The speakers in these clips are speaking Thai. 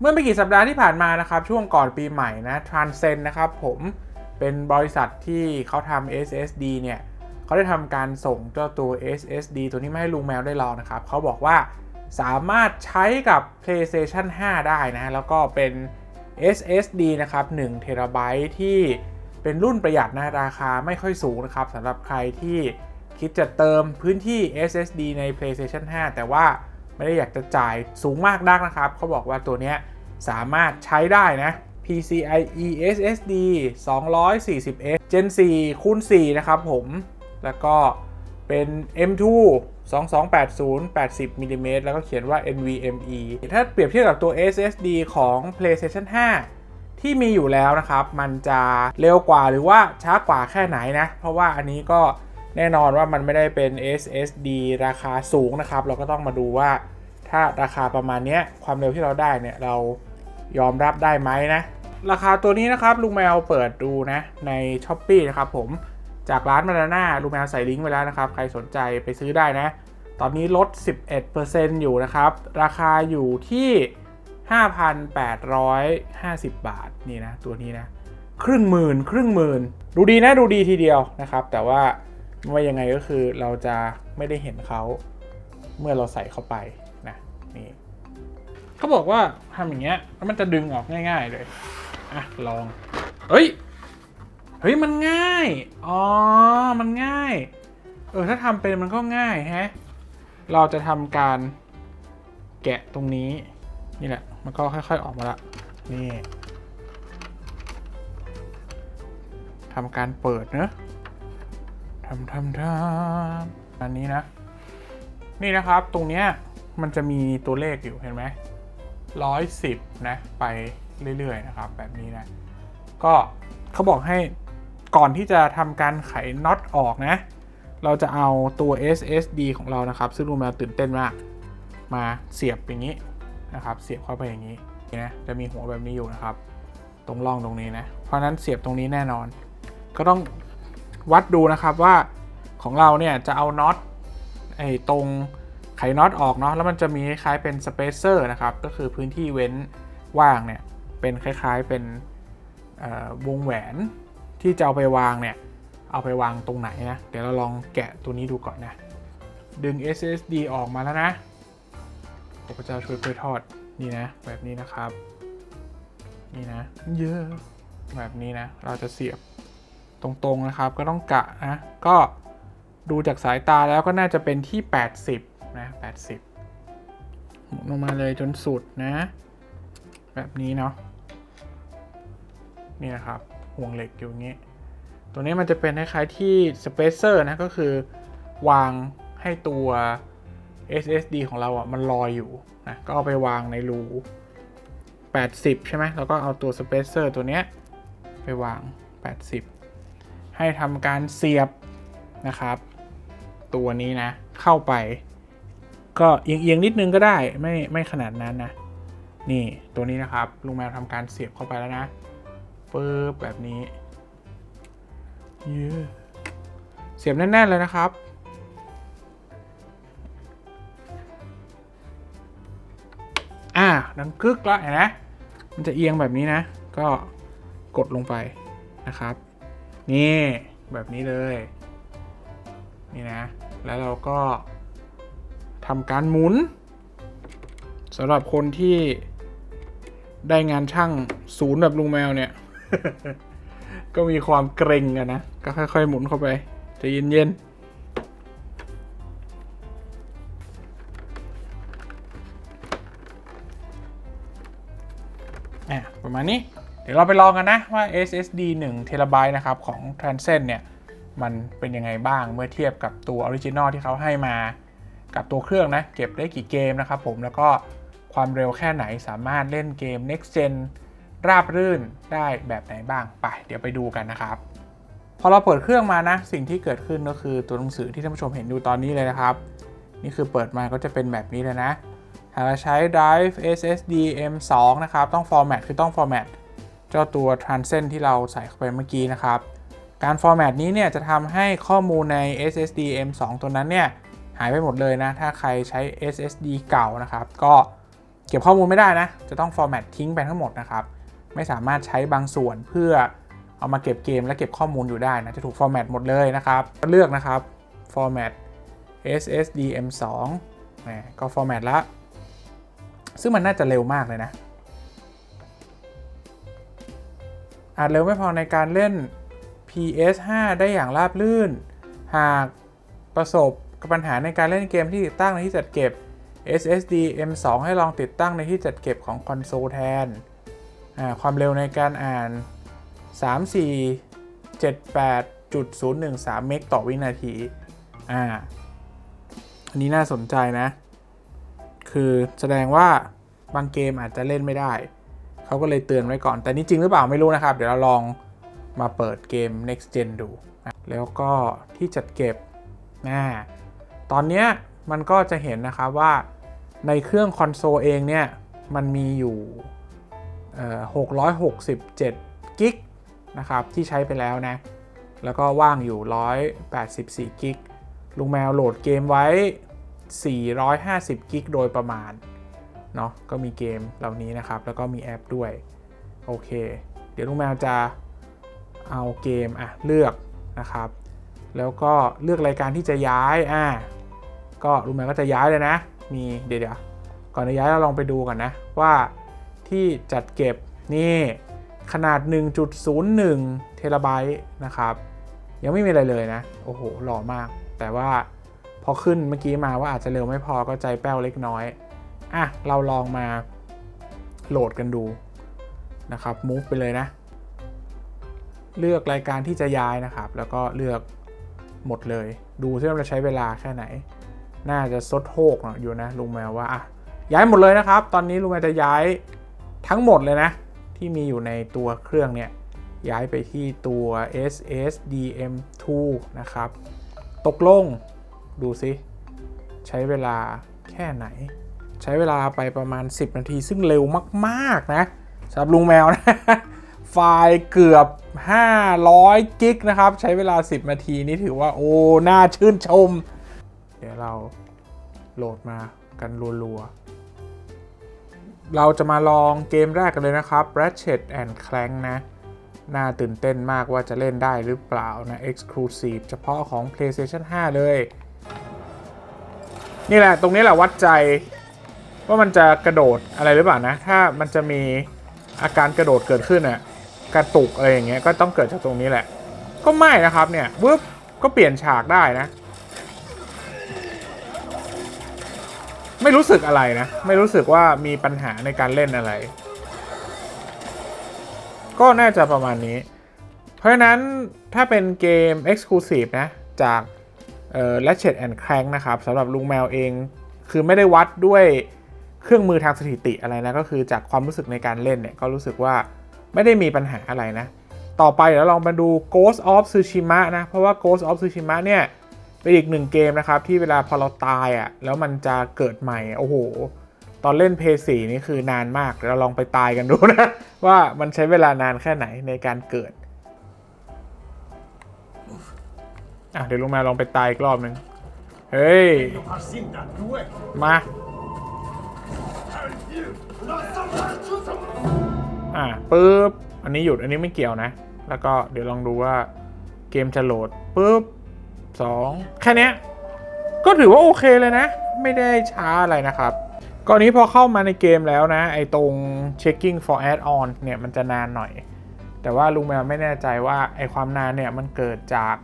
เมื่อไม่กี่สัปดาห์ที่ผ่านมานะครับ ช่วงก่อนปีใหม่นะ Transcend นะครับผมเป็นบริษัทที่เขาทำ SSD เนี่ยเขาได้ทำการส่งเจ้าตัว SSD ตัวนี้มาให้ลุงแมวได้ลองนะครับเขาบอกว่าสามารถใช้กับ PlayStation 5 ได้นะ แล้วก็เป็น SSD นะครับ1 t b ที่เป็นรุ่นประหยัดนะราคาไม่ค่อยสูงนะครับสำหรับใครที่คิดจะเติมพื้นที่ SSD ใน PlayStation 5 แต่ว่า ไม่ได้อยากจะจ่ายสูงมากนักนะครับ เขาบอกว่าตัวนี้สามารถใช้ได้นะ PCIe SSD 240S Gen 4คูณ4นะครับผม แล้วก็เป็น M2 2280 80มิลลิเมตรแล้วก็เขียนว่า NVMe ถ้าเปรียบเทียบกับตัว SSD ของ PlayStation 5 ที่มีอยู่แล้วนะครับ มันจะเร็วกว่าหรือว่าช้ากว่าแค่ไหนนะ เพราะว่าอันนี้ก็ แน่นอนว่ามันไม่ได้เป็น SSD ราคาสูงนะครับ เราก็ต้องมาดูว่าถ้าราคาประมาณนี้ความเร็วที่เราได้เนี่ยเรายอมรับได้ไหมนะ ราคาตัวนี้นะครับลุงแมวเปิดดูนะใน s h อ p e e นะครับผมจากร้านมานาน่าลุงแมวใส่ลิงก์ไว้แล้วนะครับ ใครสนใจไปซื้อได้นะ ตอนนี้ลด 11%อยู่นะครับ ราคาอยู่ที่ 5,850 บาทนี่นะตัวนี้นะ ครึ่งหมื่น ครึ่งหมื่น ดูดีนะดูดีทีเดียวนะครับ แต่ว่า ว่ายังไงก็คือเราจะไม่ได้เห็นเขาเมื่อเราใส่เข้าไปนะนี่เขาบอกว่าทำอย่างเงี้ยแล้วมันจะดึงออกง่าย ๆเลยอะลองเฮ้ยเฮ้ยมันง่ายอ๋อมันง่ายเออถ้าทำเป็นมันก็ง่ายแฮะเราจะทำการแกะตรงนี้นี่แหละ มันก็ค่อย ๆออกมาละนี่ทำการเปิดเนอะ ทำทำทำอันนี้นะ นี่นะครับตรงเนี้ยมันจะมีตัวเลขอยู่เห็นไหมร้อยสิบนะไปเรื่อยๆนะครับ แบบนี้นะ ก็เขาบอกให้ก่อนที่จะทำการไขน็อตออกนะ เราจะเอาตัว SSD ของเรานะครับ ซึ่งรูมแมวตื่นเต้นมาก มาเสียบอย่างนี้นะครับ เสียบเข้าไปอย่างนี้นะจะมีหัวแบบนี้อยู่นะครับ ตรงร่องตรงนี้นะ เพราะนั้นเสียบตรงนี้แน่นอน ก็ต้อง วัดดูนะครับว่าของเราเนี่ยจะเอาน็อตไอ้ตรงไขน็อตออกเนาะแล้วมันจะมีคล้ายเป็นสเปเซอร์นะครับ ก็คือพื้นที่เว้นว่างเนี่ยเป็นคล้ายๆเป็นวงแหวนที่จะเอาไปวางเนี่ยเอาไปวางตรงไหนนะเดี๋ยวเราลองแกะตัวนี้ดูก่อนนะ ดึง SSD ออกมาแล้วนะพระเจ้าช่วยกล้วยทอดนี่นะ แบบนี้นะครับ นี่นะเยอะแบบนี้นะ เราจะเสียบ ตรงๆนะครับก็ต้องกะนะ ก็ดูจากสายตาแล้วก็น่าจะเป็นที่ 80 นะ 80 หมุนออกมาเลยจนสุดนะ แบบนี้เนาะนี่นะครับ ห่วงเหล็กอยู่งี้ ตัวนี้มันจะเป็นคล้ายๆที่สเปเซอร์นะ ก็คือวางให้ตัว SSD ของเราอะมันลอยอยู่นะก็เอาไปวางในรู 80 ใช่ไหมแล้วก็เอาตัวสเปเซอร์ตัวเนี้ยไปวาง 80 ให้ทำการเสียบนะครับ ตัวนี้นะ เข้าไป ก็เอียงๆนิดนึงก็ได้ไม่ไม่ขนาดนั้นนะ นี่ตัวนี้นะครับลุงแมวทำการเสียบเข้าไปแล้วนะปึ๊บแบบนี้เยอะเสียบแน่นๆเลยนะครับอ่าดังกึกแล้วเห็นไหมมันจะเอียงแบบนี้นะ ก็กดลงไปนะครับ นี่ แบบนี้เลย นี่นะ แล้วเราก็ทำการหมุนสำหรับคนที่ได้งานช่างศูนย์แบบลุงแมวเนี่ย ก็มีความเกรงกันนะ ก็ค่อยๆหมุนเข้าไปจะเย็นๆประมาณนี้ ดี๋ยวเราไปลองกันนะว่า SSD 1 t b นะครับของ Transcend เนี่ย มันเป็นยังไงบ้างเมื่อเทียบกับตัวออริจินอลที่เขาให้มา กับตัวเครื่องนะ เก็บได้กี่เกมนะครับผมแล้วก็ความเร็วแค่ไหนสามารถเล่นเกม next gen ราบรื่นได้แบบไหนบ้าง ไป เดี๋ยวไปดูกันนะครับ พอเราเปิดเครื่องมานะ สิ่งที่เกิดขึ้นก็คือตัวหนังสือที่ท่านผู้ชมเห็นอยู่ตอนนี้เลยนะครับ นี่คือเปิดมาก็จะเป็นแบบนี้เลยนะถ้าเราใช้ drive SSD M2 นะครับต้อง format คือต้อง format จ้าตัว transcend ที่เราใส่เข้าไปเมื่อกี้นะครับ การ format นี้เนี่ยจะทำให้ข้อมูลใน SSD M2 ตัวนั้นเนี่ยหายไปหมดเลยนะ ถ้าใครใช้ SSD เก่านะครับ ก็เก็บข้อมูลไม่ได้นะ จะต้อง format ทิ้งไปทั้งหมดนะครับ ไม่สามารถใช้บางส่วนเพื่อเอามาเก็บเกมและเก็บข้อมูลอยู่ได้นะ จะถูก format หมดเลยนะครับ เลือกนะครับ format SSD M2 แหมก็ format ละ ซึ่งมันน่าจะเร็วมากเลยนะ อาจเร็วไม่พอในการเล่น PS5 ได้อย่างราบรื่น หากประสบกับปัญหาในการเล่นเกมที่ติดตั้งในที่จัดเก็บ SSD M2 ให้ลองติดตั้งในที่จัดเก็บของคอนโซลแทน ความเร็วในการอ่าน 3478.013 เมกต่อวินาทีอ่าอันนี้น่าสนใจนะ คือแสดงว่าบางเกมอาจจะเล่นไม่ได้ เขาก็เลยเตือนไว้ก่อน แต่นี่จริงหรือเปล่าไม่รู้นะครับ เดี๋ยวเราลองมาเปิดเกม next gen ดูแล้วก็ที่จัดเก็บนะตอนนี้มันก็จะเห็นนะครับว่าในเครื่องคอนโซลเองเนี่ย มันมีอยู่667 กิกนะครับ ที่ใช้ไปแล้วนะ แล้วก็ว่างอยู่ 184 กิกลุงแมวโหลดเกมไว้ 450 กิกโดยประมาณ เนาะก็มีเกมเหล่านี้นะครับ แล้วก็มีแอปด้วย โอเค เดี๋ยวลุงแมวจะเอาเกมอะเลือกนะครับ แล้วก็เลือกรายการที่จะย้ายอ่าก็ลุงแมวก็จะย้ายเลยนะ มีเดี๋ยวเดี๋ยวก่อนจะย้ายเราลองไปดูก่อนนะว่าที่จัดเก็บนี่ขนาด 1.01 เทราไบต์นะครับ ยังไม่มีอะไรเลยนะ โอ้โห หล่อมาก แต่ว่าพอขึ้นเมื่อกี้มาว่าอาจจะเร็วไม่พอก็ใจแป้วเล็กน้อย อะ เราลองมาโหลดกันดูนะครับ move ไปเลยนะ เลือกรายการที่จะย้ายนะครับ แล้วก็เลือกหมดเลย ดูซิว่าจะใช้เวลาแค่ไหน น่าจะซดโฮกอยู่นะลุงแมวว่าอะย้ายหมดเลยนะครับ ตอนนี้ลุงแมวจะย้ายทั้งหมดเลยนะ ที่มีอยู่ในตัวเครื่องเนี่ย ย้ายไปที่ตัว SSDM2 นะครับ ตกลง ดูซิ ใช้เวลาแค่ไหน ใช้เวลาไปประมาณ 10 นาที ซึ่งเร็วมากๆนะสำหรับลุงแมวนะ ไฟล์เกือบ 500 กิกนะครับ ใช้เวลา 10 นาทีนี่ถือว่าโอ้ น่าชื่นชม เดี๋ยวเราโหลดมากันรัวๆ เราจะมาลองเกมแรกกันเลยนะครับ Ratchet and Clank นะ น่าตื่นเต้นมากว่าจะเล่นได้หรือเปล่านะ Exclusive เฉพาะของ PlayStation 5 เลย นี่แหละ ตรงนี้แหละวัดใจ ว่ามันจะกระโดดอะไรหรือเปล่านะ ถ้ามันจะมีอาการกระโดดเกิดขึ้นอะกระตุกอะไรอย่างเงี้ยก็ต้องเกิดจากตรงนี้แหละ ก็ไม่นะครับเนี่ยวึบก็เปลี่ยนฉากได้นะ ไม่รู้สึกอะไรนะ ไม่รู้สึกว่ามีปัญหาในการเล่นอะไร ก็น่าจะประมาณนี้ เพราะฉะนั้นถ้าเป็นเกม Exclusive นะ จากเอ่อ Ratchet and Clank นะครับสำหรับลุงแมวเอง คือไม่ได้วัดด้วย เครื่องมือทางสถิติอะไรนะก็คือจากความรู้สึกในการเล่นเนี่ยก็รู้สึกว่าไม่ได้มีปัญหาอะไรนะ ต่อไปเดี๋ยวลองมาดู Ghost of Tsushima นะ เพราะว่า Ghost of Tsushima เนี่ยเป็นอีกหนึ่งเกมนะครับ ที่เวลาพอเราตายอะ่ะแล้วมันจะเกิดใหม่โอ้โห ตอนเล่นเพย์สีนี่คือนานมากเราลองไปตายกันดูนะ ว่ามันใช้เวลานานแค่ไหนในการเกิดอะเดี๋ยวลงมาลองไปตายอีกรอบหนึ่งเฮ้ยมา อ่าปึ๊บ อันนี้หยุดอันนี้ไม่เกี่ยวนะ แล้วก็เดี๋ยวลองดูว่าเกมจะโหลดปึ๊บสองแค่นี้ก็ถือว่าโอเคเลยนะ ไม่ได้ช้าอะไรนะครับก่อนนี้พอเข้ามาในเกมแล้วนะ ไอ้ตรง checking for add-on เนี่ยมันจะนานหน่อย แต่ว่าลุงแมวไม่แน่ใจว่าไอ้ความนานเนี่ยมันเกิดจาก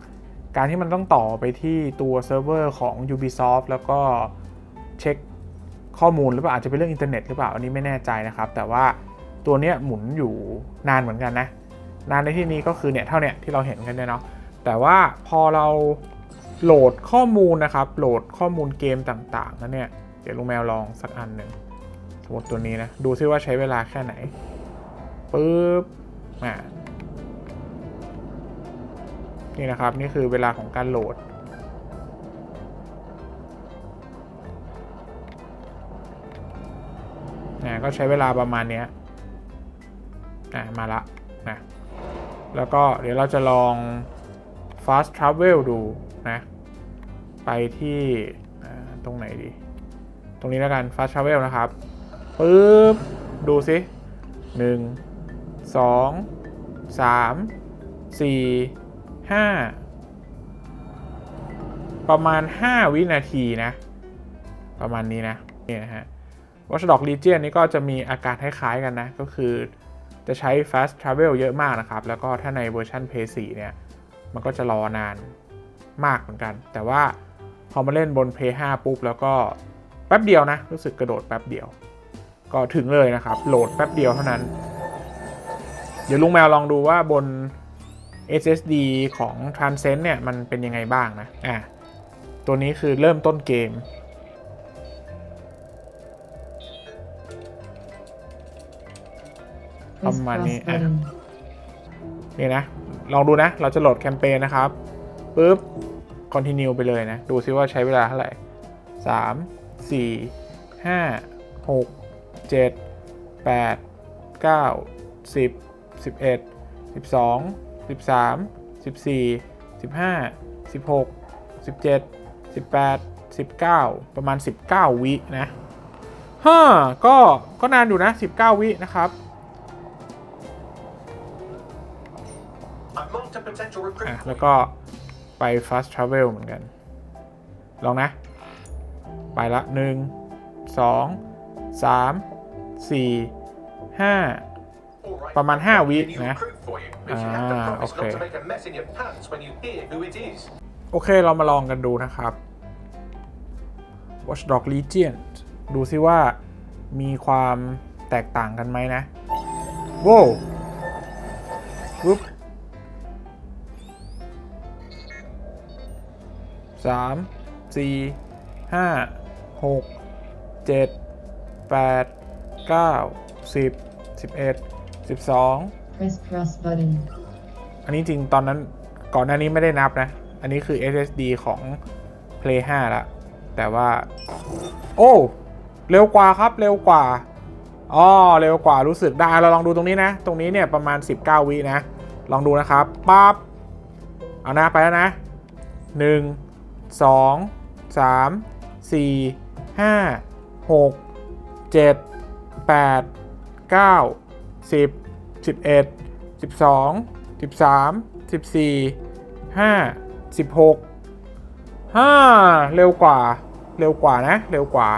การที่มันต้องต่อไปที่ตัวเซิร์ฟเวอร์ของ Ubisoft แล้วก็เช็ค ข้อมูลหรือเปล่าอาจจะเป็นเรื่องอินเทอร์เน็ตหรือเปล่าอันนี้ไม่แน่ใจนะครับ แต่ว่าตัวเนี้ยหมุนอยู่นานเหมือนกันนะ นานในที่นี้ก็คือเนี่ยเท่าเนี้ยที่เราเห็นกันเนี่ยเนาะแต่ว่าพอเราโหลดข้อมูลนะครับ โหลดข้อมูลเกมต่างๆแล้วเนี่ยเดี๋ยวลุงแมวลองสักอันหนึ่งสมมติตัวนี้นะดูซิว่าใช้เวลาแค่ไหนปึ๊บอ่านี่นะครับ นี่คือเวลาของการโหลด ก็ใช้เวลาประมาณนี้ยอะมาละนะแล้วก็เดี๋ยวเราจะลอง fast travel ดูนะ ไปที่ตรงไหนดี ตรงนี้แล้วกัน fast travel นะครับปึ๊บ ดูสิหนึ่งสองสามสี่ห้าประมาณ 5 วินาทีนะ ประมาณนี้นะ นี่นะฮะ Watchdog Legion นี่ก็จะมีอาการคล้ายๆกันนะ ก็คือจะใช้ fast travel เยอะมากนะครับ แล้วก็ถ้าในเวอร์ชัน Play 4เนี่ย มันก็จะรอนานมากเหมือนกัน แต่ว่าพอมาเล่นบน Play 5ปุ๊บ แล้วก็แป๊บเดียวนะ รู้สึกกระโดดแป๊บเดียว ก็ถึงเลยนะครับ โหลดแป๊บเดียวเท่านั้น เดี๋ยวลุงแมวลองดูว่าบน SSD ของ Transcend เนี่ย มันเป็นยังไงบ้างนะ อะ ตัวนี้คือเริ่มต้นเกม ประมาณนี้อะนี่นะ ลองดูนะ เราจะโหลดแคมเปญนะครับปุ๊บ continue ไปเลยนะ ดูซิว่าใช้เวลาเท่าไหร่3 4 5 6 7 8 9 10 11 12 13 14 15 16 17 18 19ประมาณ19วินะฮ่าก็ก็นานอยู่นะ19วินะครับ อะ for แล้ว you. ก็ไป fast travel เหมือนกัน ลองนะ ไปละหนึ่งสองสามสี่ห้า All right. ประมาณ 5 วิ A new นะ recruit for you, but you have to Ah, promise okay. not to make a mess in your pants when you hear who it is. โอเค เรามาลองกันดูนะครับ Watchdog Legion ดูซิว่ามีความแตกต่างกันไหมนะ โว้วปุ๊บ สามสี่ห้าหกเจ็ดแปดเก้าสิบสิบเอ็ดสิบสอง Press cross button. อันนี้จริงตอนนั้นก่อนหน้านี้ไม่ได้นับนะ อันนี้คือ SSD ของ Play 5 ละ แต่ว่า โอ้ เร็วกว่าครับ เร็วกว่าอ๋อเร็วกว่ารู้สึกได้ เราลองดูตรงนี้นะ ตรงนี้เนี่ยประมาณ 19 วินะ ลองดูนะครับปั๊บเอานะไปแล้วนะ 1 2 3 4 5 6 7 8 9 10 11 12 13 14 5 16 5 เร็วกว่า เร็วกว่านะ เร็วกว่า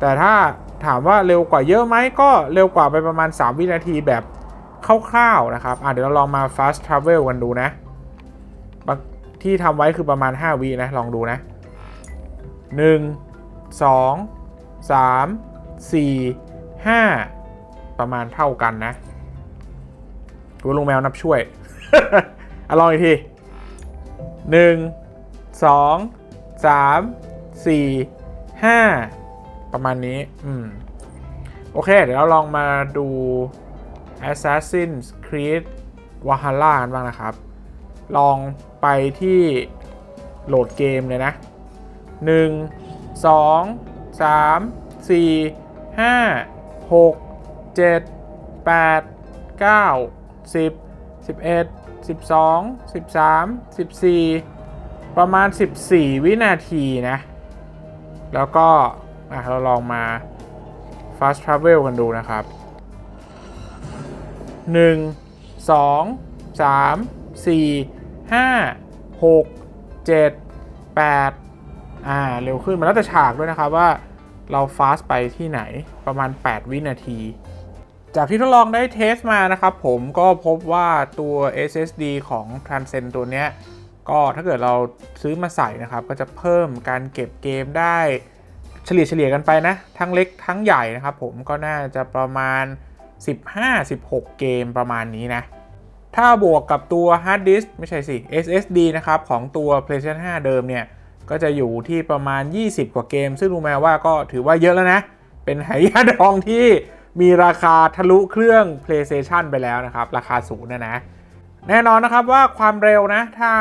แต่ถ้าถามว่าเร็วกว่าเยอะไหมก็เร็วกว่าไปประมาณ 3 วินาทีแบบคร่าวๆนะครับ อะเดี๋ยวเราลองมา fast travel กันดูนะ ที่ทำไว้คือประมาณ 5 วินะ ลองดูนะ 1 2 3 4 5 ประมาณเท่ากันนะกูลุงแมวนับช่วยอลองอีกทีหนึ่งสองสามสี่ห้าประมาณนี้ อืม โอเค เดี๋ยวเราลองมาดู Assassin's Creed Valhalla กันบ้างนะครับ ลองไปที่โหลดเกมเลยนะ 1 2 3 4 5 6 7 8 9 10 11 12 13 14 ประมาณ 14 วินาทีนะ แล้วก็เราลองมา fast travel กันดูนะครับ 1 2 3 4 5 6 7 8อ่าเร็วขึ้นมันแล้วแต่ฉากด้วยนะครับว่าเรา fast ไปที่ไหนประมาณ 8 วินาที จากที่ทดลองได้เทสมานะครับผมก็พบว่าตัว SSD ของ Transcend ตัวเนี้ยก็ถ้าเกิดเราซื้อมาใส่นะครับก็จะเพิ่มการเก็บเกมได้เฉลี่ยเฉลี่ยกันไปนะ ทั้งเล็กทั้งใหญ่นะครับผมก็น่าจะประมาณ 15-16 เกมประมาณนี้นะ ถ้าบวกกับตัว Hard Disk ไม่ใช่สิ SSD นะครับ ของตัว PlayStation 5 เดิมเนี่ย ก็จะอยู่ที่ประมาณ 20 กว่าเกม ซึ่งรู้ไหมว่าก็ถือว่าเยอะแล้วนะ เป็นไหยาดองที่มีราคาทะลุเครื่อง PlayStation ไปแล้วนะครับ ราคาสูงนะนะ แน่นอนนะครับว่าความเร็วนะ ถ้า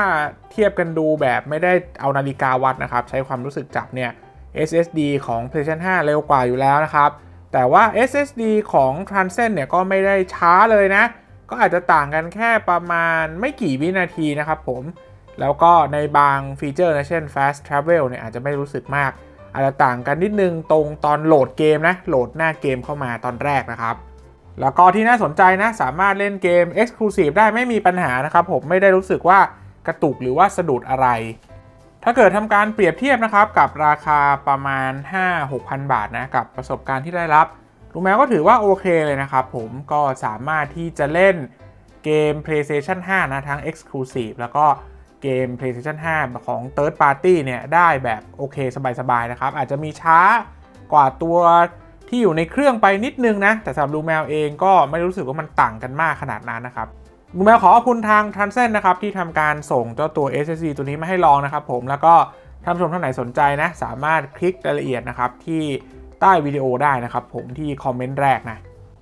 เทียบกันดูแบบไม่ได้เอานาฬิกาวัดนะครับ ใช้ความรู้สึกจับเนี่ย SSD ของ PlayStation 5 เร็วกว่าอยู่แล้วนะครับ แต่ว่า SSD ของ Transcend เนี่ยก็ไม่ได้ช้าเลยนะ ก็อาจจะต่างกันแค่ประมาณไม่กี่วินาทีนะครับผม แล้วก็ในบางฟีเจอร์นะเช่น Fast Travel เนี่ยอาจจะไม่รู้สึกมาก อาจจะต่างกันนิดนึงตรงตอนโหลดเกมนะ โหลดหน้าเกมเข้ามาตอนแรกนะครับ แล้วก็ที่น่าสนใจนะ สามารถเล่นเกม Exclusive ได้ไม่มีปัญหานะครับผมไม่ได้รู้สึกว่ากระตุกหรือว่าสะดุดอะไร ถ้าเกิดทำการเปรียบเทียบนะครับกับราคาประมาณ 5-6,000 บาทนะกับประสบการณ์ที่ได้รับ ลุงแมวก็ถือว่าโอเคเลยนะครับผมก็สามารถที่จะเล่นเกม PlayStation 5 นะทั้ง Exclusive แล้วก็เกม PlayStation 5 ของ Third Party เนี่ยได้แบบโอเคสบายๆนะครับ อาจจะมีช้ากว่าตัวที่อยู่ในเครื่องไปนิดนึงนะ แต่สำหรับลูแมวเองก็ไม่รู้สึกว่ามันต่างกันมากขนาดนั้นนะครับลูแมวขอขอบคุณทาง Transcend นะครับ ที่ทำการส่งเจ้าตัว SSD ตัวนี้มาให้ลองนะครับผมแล้วก็ท่านผู้ชมท่านไหนสนใจนะ สามารถคลิกรายละเอียดนะครับที่ ใต้วิดีโอได้นะครับผมที่คอมเมนต์แรกนะ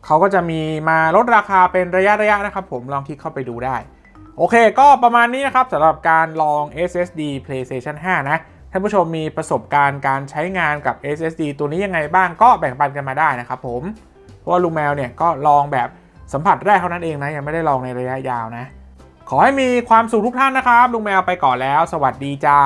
เขาก็จะมีมาลดราคาเป็นระยะระยะนะครับผมลองคลิกเข้าไปดูได้ โอเค ก็ประมาณนี้นะครับสำหรับการลอง SSD PlayStation 5 นะท่านผู้ชมมีประสบการณ์การใช้งานกับ SSD ตัวนี้ยังไงบ้างก็แบ่งปันกันมาได้นะครับผม เพราะว่าลุงแมวเนี่ยก็ลองแบบสัมผัสแรกเท่านั้นเองนะยังไม่ได้ลองในระยะยาวนะ ขอให้มีความสุขทุกท่านนะครับลุงแมวไปก่อนแล้ว สวัสดีจ้า